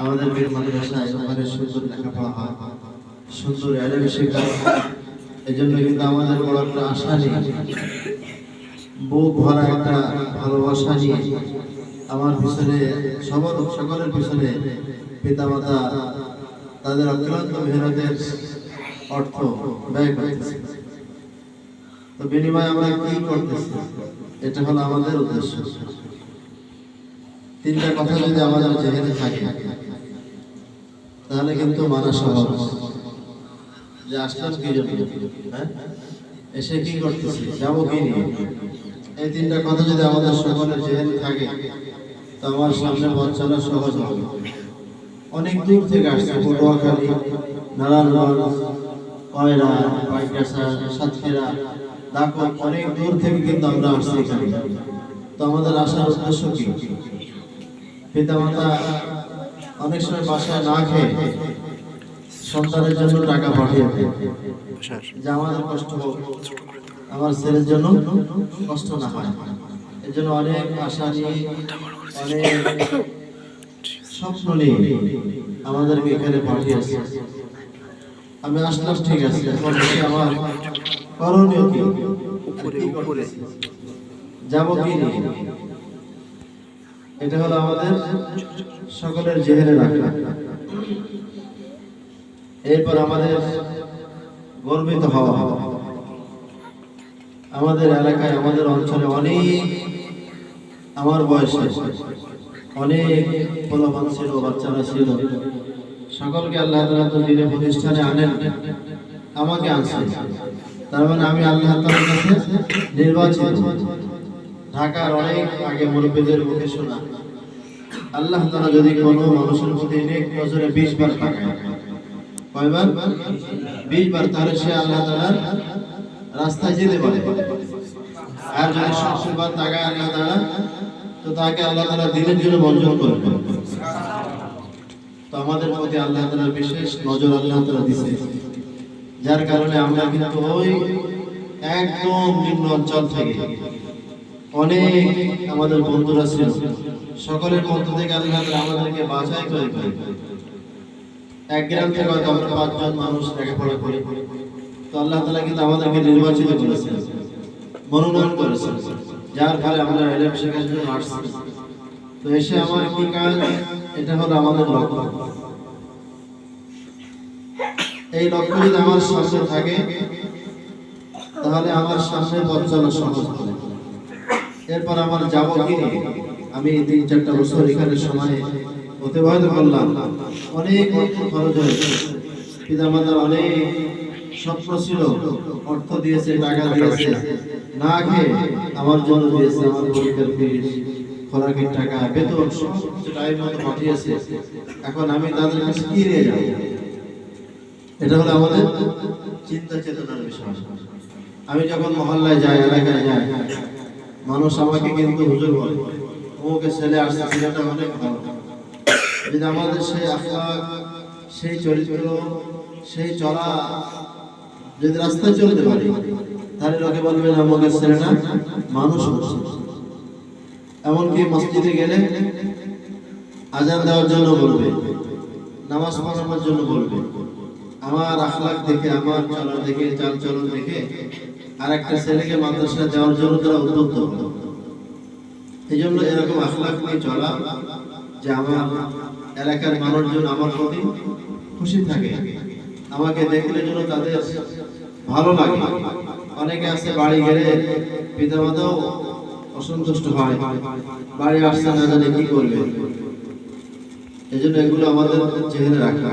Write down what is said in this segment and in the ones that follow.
আমাদের বীর মাদ্রাসায় সুন্দর লেখাপড়া হয়, সুন্দর শেখা এই জন্য কিন্তু আমাদের বড় একটা আশা নেই। বুক ভরা একটা ভালোবাসা নিয়ে আমার পিছনে সবার, সকলের পিছনে পিতামাতা, তাদের অক্লান্ত মেহনতের অর্থ ব্যয় করতেছে। তো বিনিময়ে আমরা কি করতেছি? এটা হলো আমাদের উদ্দেশ্য। তিনটা কথা যদি আমাদের জেনে থাকে, তাহলে কিন্তু মানা সহজ। যে আসলাম কি জন্য? হ্যাঁ? এসে কি করতেছি? যাব কি নিয়ে? এই তিনটা কথা যদি আমাদের সকলের জেনে থাকে, তো আমার সামনে পথ চলা সহজ হবে। অনেক দূর থেকে আসছে, পটুয়াখালী, নারায়ণগঞ্জ, কয়রা, পাইকাসা, সাতক্ষীরা দাপক অনেক দূর থেকে কিন্তু আমরা আসছি এখানে। তো আমাদের আসার উদ্দেশ্য কি? পিতামাতা অনেক সময় বাসায় না খেয়ে সন্তানের জন্য টাকা পাঠিয়ে। যে আমাদের কষ্ট আমার ছেলের জন্য কষ্ট না হয়। এর জন্য অনেক আশা নিয়ে, অনেক স্বপ্ন নিয়ে আমাদেরকে এখানে পাঠিয়েছে। আমি আসলাম, ঠিক আছে। আমার করণীয় কি? উপরে উপরে। যাব কি এটা হলো আমাদের সকলের জেহেরে রাখা। এরপর আমাদের গর্বিত হওয়া। আমাদের এলাকায় আমাদের অঞ্চলে অনেক আমার বয়সে অনেক পোলাপান ছিল বাচ্চারা ছিল। সকলকে আল্লাহ তালা তো দিনে প্রতিষ্ঠানে আনেন আমাকে আনছে তার মানে আমি আল্লাহ তালার কাছে নির্বাচিত। ঢাকার অনেক আগে মুরব্বীদের মুখে শোনা। আল্লাহ তালা যদি কোনো মানুষের প্রতি নেক নজরে বিশ বার তাকায়। কয়বার? বিশ বার, তাহলে সে আল্লাহ তালার রাস্তায় যেতে পারে। আর যদি বার তাকায় আল্লাহ তালা তো তাকে আল্লাহ তালা দিনের জন্য মঞ্জুর করবে। তো আমাদের প্রতি আল্লাহ তালার বিশেষ নজর আল্লাহ তালা দিছে। যার কারণে আমরা কিন্তু ওই একদম নিম্ন অঞ্চল থেকে অনেক আমাদের বন্ধুরা ছিল। সকলের মধ্য থেকে আল্লাহ আমাদেরকে বাছাই করে এক গ্রাম থেকে হয়তো আমরা পাঁচজন মানুষ লেখাপড়া করে। তো আল্লাহ তালা কিন্তু আমাদেরকে নির্বাচিত করেছেন, মনোনয়ন করেছেন, যার ফলে আমরা এলএম শেখার জন্য তো এসে আমার কি কাজ? এটা হলো আমাদের লক্ষ্য। এই লক্ষ্য যদি আমার সামনে থাকে তাহলে আমার সামনে পথ চলা সহজ হবে। এরপর আমার যাব কি আমি তিন চারটা বছর এখানে সময় অতিবাহিত করলাম। অনেক অর্থ খরচ হয়েছে। পিতা মাতার অনেক স্বপ্ন ছিল। অর্থ দিয়েছে টাকা দিয়েছে। না। খেয়ে আমার জন্য দিয়েছে আমার পরীক্ষার ফিস খোরাকের টাকা বেতন সব কিছু টাইম মতো পাঠিয়েছে। এখন আমি তাদের কাছে কি নিয়ে যাব? এটা হলো আমাদের চিন্তা চেতনার বিষয়। আমি যখন মহল্লায় যাই, এলাকায় যাই, মানুষ আমাকে কিন্তু হুজুর বলে অমুকে ছেলে আসছে, ছেলেটা অনেক ভালো। যদি আমাদের সেই আখলাক, সেই চরিত্র, সেই চলা যদি রাস্তায় চলতে পারি, তাহলে লোকে বলবেন আমাদের ছেলেটা মানুষ হচ্ছে। এমনকি মসজিদে গেলে আজান দেওয়ার জন্য বলবে, নামাজ পড়ানোর জন্য বলবে। আমার আখলাক দেখে, আমার চলা দেখে চাল চলন দেখে আর একটা ছেলেকে মাদ্রাসা যাওয়ার জন্য তারা উদ্বুদ্ধ হলো। এই জন্য এরকম আখলাক নিয়ে চলা যে আমার এলাকার মানুষজন আমার প্রতি খুশি থাকে। আমাকে দেখলে যেন তাদের ভালো লাগে। অনেকে আছে বাড়ি গেলে পিতামাতাও অসন্তুষ্ট হয়। বাড়ি আসছে না জানে কি করবে। এই জন্য এগুলো আমাদের জেনে রাখা।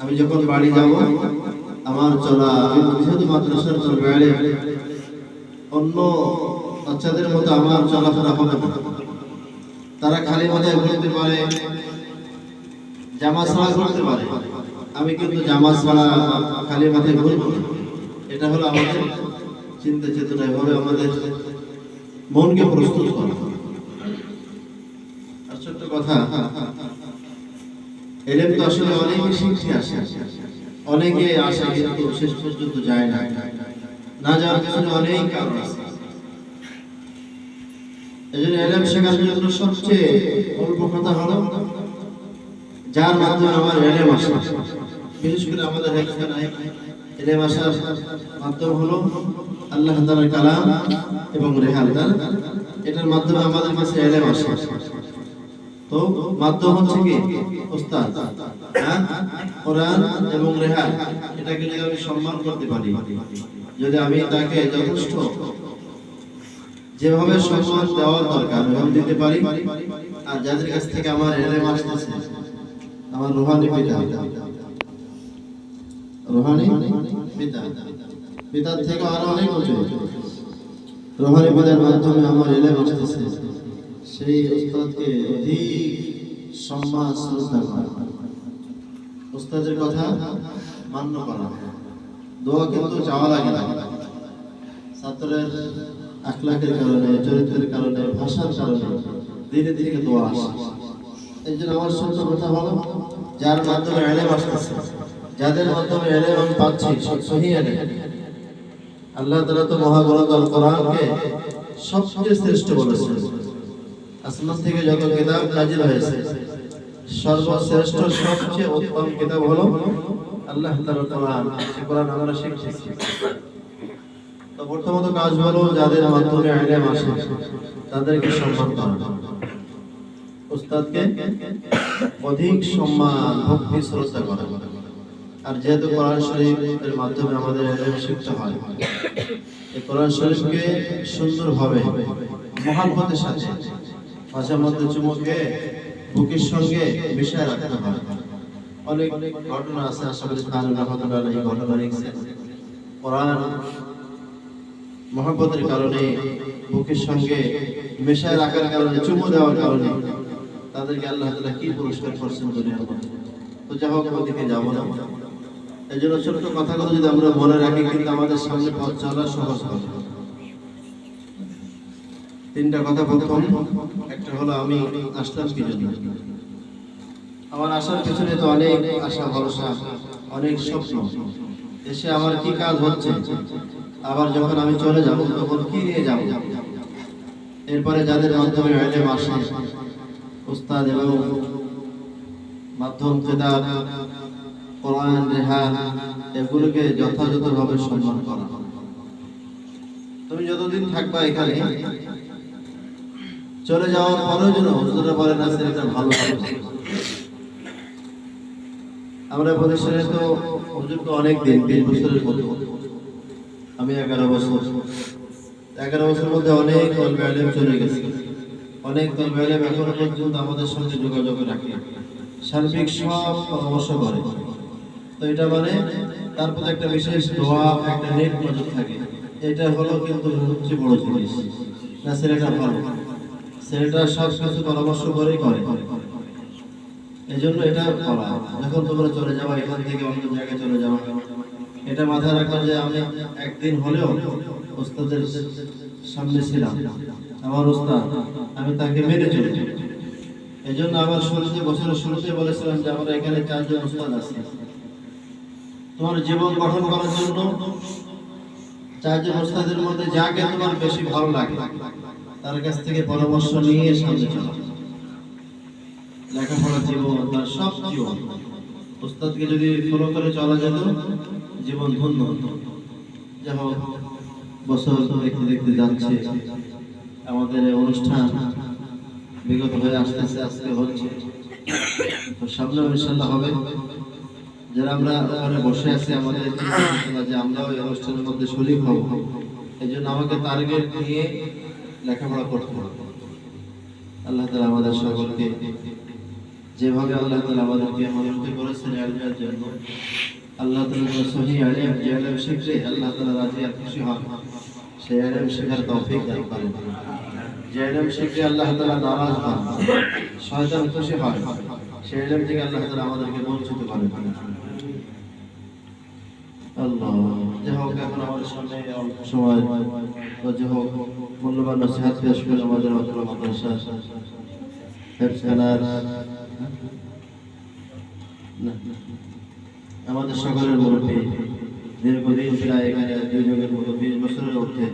আমি যখন বাড়ি যাব, আমার চলা আমি যেহেতু মাদ্রাসার বাইরে। অন্য বাচ্চাদের মতো আমার চলাফেরা হবে না। তারা খালি মাথায় ঘুরতে পারে, জামা ছাড়া ঘুরতে পারে। আমি কিন্তু জামা ছাড়া খালি মাথায় ঘুরবো এটা হলো আমাদের চিন্তা চেতনা, এভাবে আমাদের মনকে প্রস্তুত করা আর ছোট্ট কথা এলেম তো আসলে অনেকে শিখতে আসে। অনেকে আসে কিন্তু শেষ পর্যন্ত যায় না। না যাওয়ার পিছনে অনেক কারণ আছে। এই জন্য এলএম শেখার জন্য সবচেয়ে অল্প কথা হলো যার মাধ্যমে আমার এলএম আসে। বিশেষ করে আমাদের এলএম আসার মাধ্যম হলো আল্লাহ তাআলার কালাম এবং রেহাল। এটার মাধ্যমে আমাদের কাছে এলএম আসে। তো মাধ্যম হচ্ছে কি? উস্তাদ হ্যাঁ? কোরআন এবং রেহাল এটাকে যদি আমি সম্মান করতে পারি, যদি আমি তাকে যথেষ্ট যেভাবে সম্মান দেওয়ার দরকার ওইভাবে দিতে পারি, আর যাদের কাছ থেকে আমার এলেম আসতেছে, আমার রোহানি পিতা। রোহানি পিতা। পিতার থেকে আরও অনেক উঁচু। রোহানি পিতার মাধ্যমে আমার এলেম আসতেছে। সেই উস্তাদকে অধিক সম্মান শ্রদ্ধা করা। উস্তাদের কথা মান্য করা। দোয়া কিন্তু চাওয়া লাগে না। ছাত্রের আখলাকের কারণে, চরিত্রের কারণে, ভাষার কারণে ধীরে ধীরে দোয়া আসে। এই জন্য আমার সত্য কথা হলো, যার মাধ্যমে এলেম আসতেছে, যাদের মাধ্যমে এলেম আমি পাচ্ছি সহি এলেম। আল্লাহ তাআলা তো মহাগ্রন্থ আল কোরআনকে সবচেয়ে শ্রেষ্ঠ বলেছেন। আসমান থেকে যত কিতাব নাজিল হয়েছে, সর্বশ্রেষ্ঠ, সবচেয়ে উত্তম কিতাব হলো আল্লাহ তাআলার কোরআন। সেই কোরআন আমরা শিখছি। তো প্রথমত কাজ হলো যাদের মাধ্যমে আসে, তাদেরকে সম্মান করা। অধিক সম্মান, ভক্তি, শ্রদ্ধা করা। আর যেহেতু কোরআন শরীফের মাধ্যমে আমাদের ইলম শিখতে হয়, এই কোরআন শরীফকে সুন্দরভাবে সাথে মাঝে মধ্যে চুমুকে বুকের সঙ্গে মিশায় রাখতে হয়। অনেক ঘটনা আছে, আশা করি এই ঘটনা লিখছেন। কোরআন মহব্বতের কারণে, বুকের সঙ্গে মেশায় রাখার কারণে, চুমু দেওয়ার কারণে তাদেরকে আল্লাহ তাআলা কি পুরস্কার করছেন দুনিয়ার তো যা হোক, ওদিকে যাব না। এই জন্য ছোট্ট কথাগুলো যদি আমরা মনে রাখি, কিন্তু আমাদের সামনে পথ চলা সহজ হবে। তিনটা কথা প্রথম, একটা হলো আমি আসলাম কি জন্য আমার আসার পিছনে তো অনেক আশা, ভরসা, অনেক স্বপ্ন। এসে আমার কি কাজ হচ্ছে? আবার যখন আমি চলে যাব, তখন কি নিয়ে যাব? এরপরে যাদের মাধ্যমে এলেম আসে উস্তাদ এবং মাধ্যম কেতাব কোরআন, রেহান, এগুলোকে যথাযথভাবে সম্মান করা। তুমি যতদিন থাকবা এখানে চলে যাওয়ার পরেও যেন হুজুরা বলেন না এটা ভালো আমরা প্রতিষ্ঠানে তো হুজুর তো অনেক দিন, বিশ বছরের মতো। আমি এগারো বছর। এগারো বছরের মধ্যে অনেক তলবেয়ালেম চলে গেছে। অনেক তলবেয়ালেম এখনও পর্যন্ত আমাদের সঙ্গে যোগাযোগ রাখে। সার্বিক সব পরামর্শ করে। তো এটা মানে তার প্রতি একটা বিশেষ দোয়া, একটা নেট নজর থাকে। এটা হলো কিন্তু সবচেয়ে বড় জিনিস। না ছেলেটা ভালো। ছেলেটা সব কিছু পরামর্শ করেই করে। এই জন্য এটা করা। যখন তোমরা চলে যাওয়া এখান থেকে অন্য জায়গায় চলে যাওয়া এটা মাথায় রাখবা যে আমি একদিন হলেও ওস্তাদের সামনে ছিলাম। আমার ওস্তাদ, আমি তাকে মেনে চলি। এই জন্য আমার শুরুতে, বছরের শুরুতে বলেছিলাম যে আমরা এখানে চারজন ওস্তাদ আছি। তোমার জীবন গঠন করার জন্য চারজন ওস্তাদের মধ্যে যাকে তোমার বেশি ভালো লাগে। তার কাছ থেকে পরামর্শ নিয়ে সামনে চলো লেখাপড়া জীবন তার সব জীবন। ওস্তাদকে যদি ফলো করে চলা যেত, জীবন ধন্য হতো। যা হোক, বছর দেখতে দেখতে যাচ্ছে। আমাদের অনুষ্ঠান বিগত হয়ে আসতেছে আজকে হচ্ছে। তো সামনে ইনশাল্লাহ হবে। যারা আমরা ওখানে বসে আছি, আমাদের যে আমরাও এই অনুষ্ঠানের মধ্যে শরীর হব। এই জন্য আমাকে টার্গেট নিয়ে লেখাপড়া করতে আল্লাহ তালা আমাদের সকলকে যেভাবে আল্লাহ তালা আমাদেরকে মনোনীত করেছেন আলমের জন্য, আল্লাহ তালা সহি আলেম, যে আলেম শিখলে আল্লাহ তালা রাজি আর খুশি হন, সেই আলেম শেখার তৌফিক দান করেন। যে আলেম শিখলে আল্লাহ তালা হন খুশি হয় সেই আলেম থেকে আল্লাহ আমাদেরকে বঞ্চিত করেন। আল্লাহ। হোক, এখন আমাদের সময়। করে আমাদের আমাদের সকলের মুরব্বী, দীর্ঘদিন প্রায় এখানে দুই যুগের মতো বিশ বছরের ঊর্ধ্বে।